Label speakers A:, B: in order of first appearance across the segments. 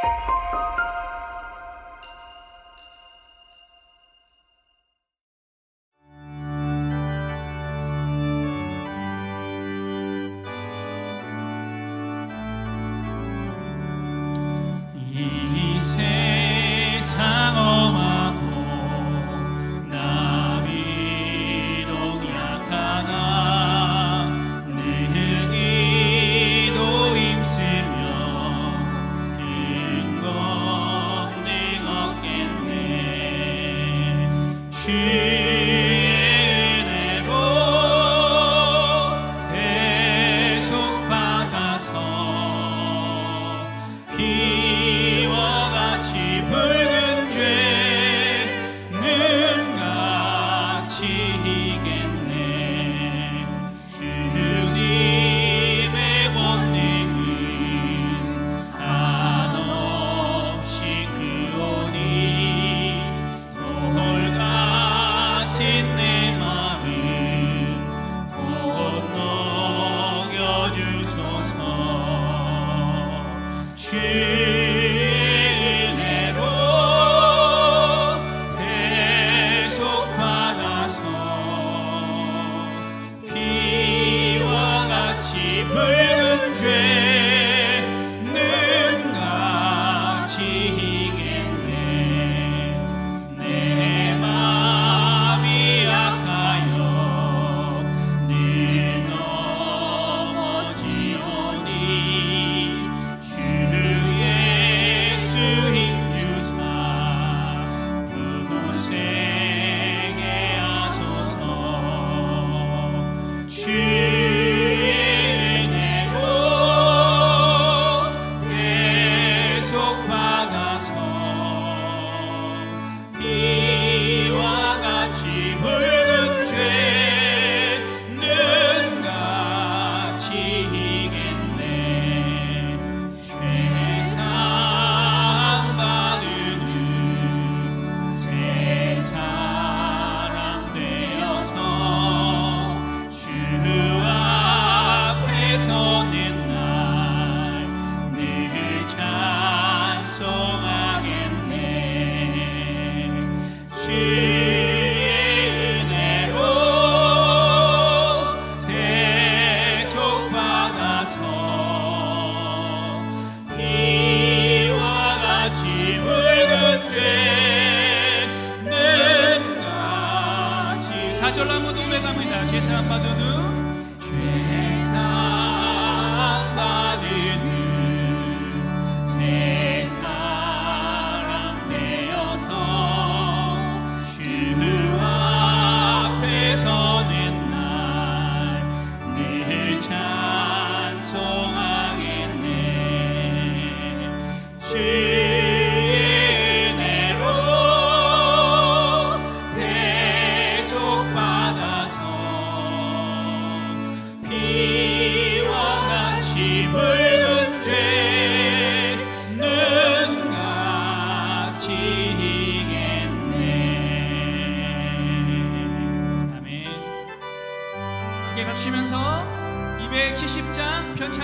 A: Thank you. 去。 예상 받은 후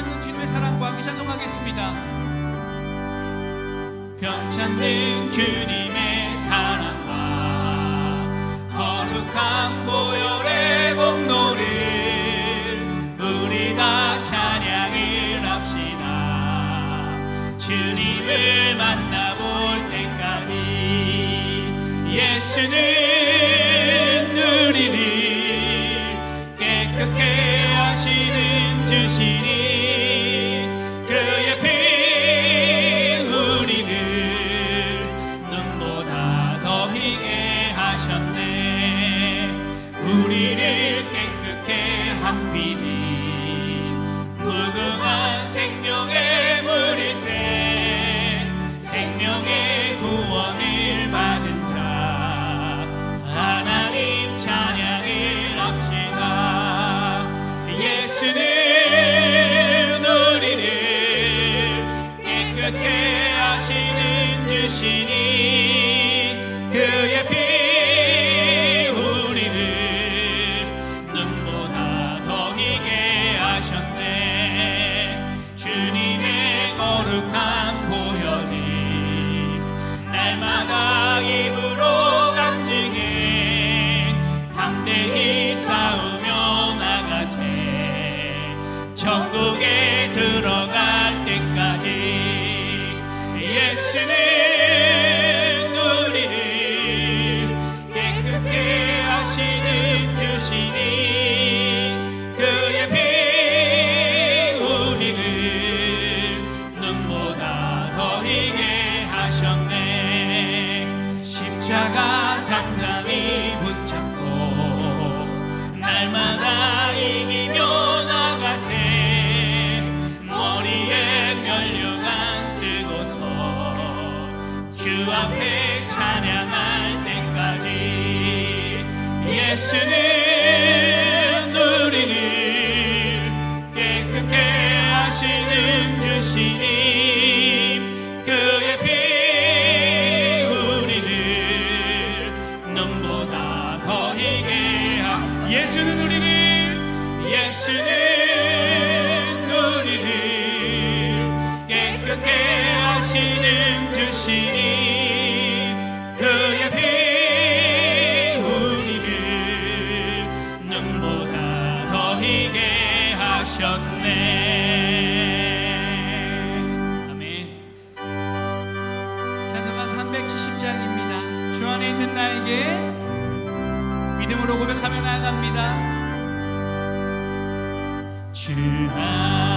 A: 않는 주님의 사랑과 함께 찬송하겠습니다. 변찮는 주님의 사랑과 거룩한 보혈의 공로를 우리가 찬양을 합시다. 주님을 만나볼 때까지 예수는 lam비는 무궁한 생명의 물이세 생명의 구원을 받은 자 하나님 찬양을 합시다. 예수는 우리를 깨끗해 하시는 주시니 십자가 당당히 붙잡고 날마다 이기며 나가세. 머리에 멸령함 쓰고서 주 앞에 찬양할 때까지 예수는 시작입니다. 주 안에 있는 나에게 믿음으로 고백하며 나아갑니다. 주 안에